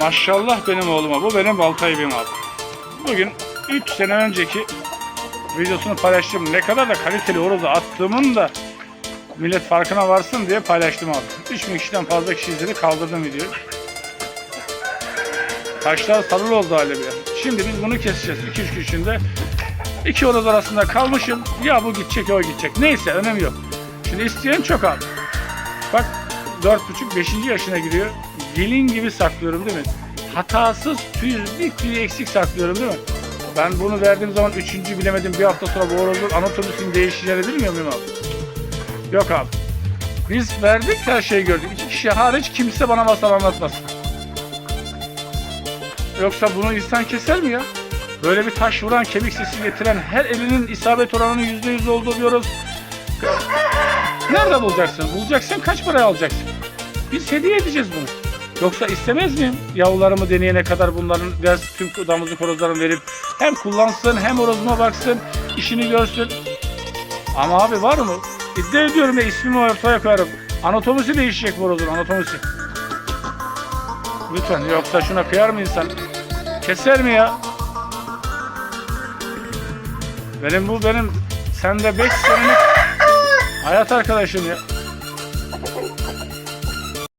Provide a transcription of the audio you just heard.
Maşallah benim oğluma. Bu benim Baltay'ım abi. Bugün 3 sene önceki videosunu paylaştım. Ne kadar da kaliteli horozu attığımın da millet farkına varsın diye paylaştım abi. 3000 kişiden fazla kişi izledi kaldırdım videoyu. Taşlar sarılı oldu hali bir. Şimdi biz bunu keseceğiz. 2-3 gün içinde. İki horoz arasında kalmışım. Ya bu gidecek ya o gidecek. Neyse önemi yok. Şimdi isteyen çok abi. Bak 4,5-5. yaşına giriyor. Gelin gibi saklıyorum değil mi? Hatasız tüy, bir tüy eksik saklıyorum değil mi? Ben bunu verdiğim zaman üçüncü bilemedim bir hafta sonra bu horozun anatomisinin değişeceğini bilmiyor muyum abi? Yok abi. Biz verdik her şeyi gördük. İki kişi hariç kimse bana masal anlatmasın. Yoksa bunu insan keser mi ya? Böyle bir taş vuran, kemik sesi getiren, her elinin isabet oranının yüzde yüz olduğu diyoruz. Nerede bulacaksın? Bulacaksın kaç paraya alacaksın? Biz hediye edeceğiz bunu. Yoksa istemez miyim? Yavrularımı deneyene kadar bunların biraz tüm damızlık horozlarını verip hem kullansın hem horozuma baksın, işini görsün. Ama abi var mı? İddia ediyorum ya ismimi ortaya koyarım. Anatomisi değişecek bu horozun anatomisi. Lütfen yoksa şuna kıyar mı insan? Keser mi ya? Benim bu benim sende 5 senelik Hayat arkadaşım ya.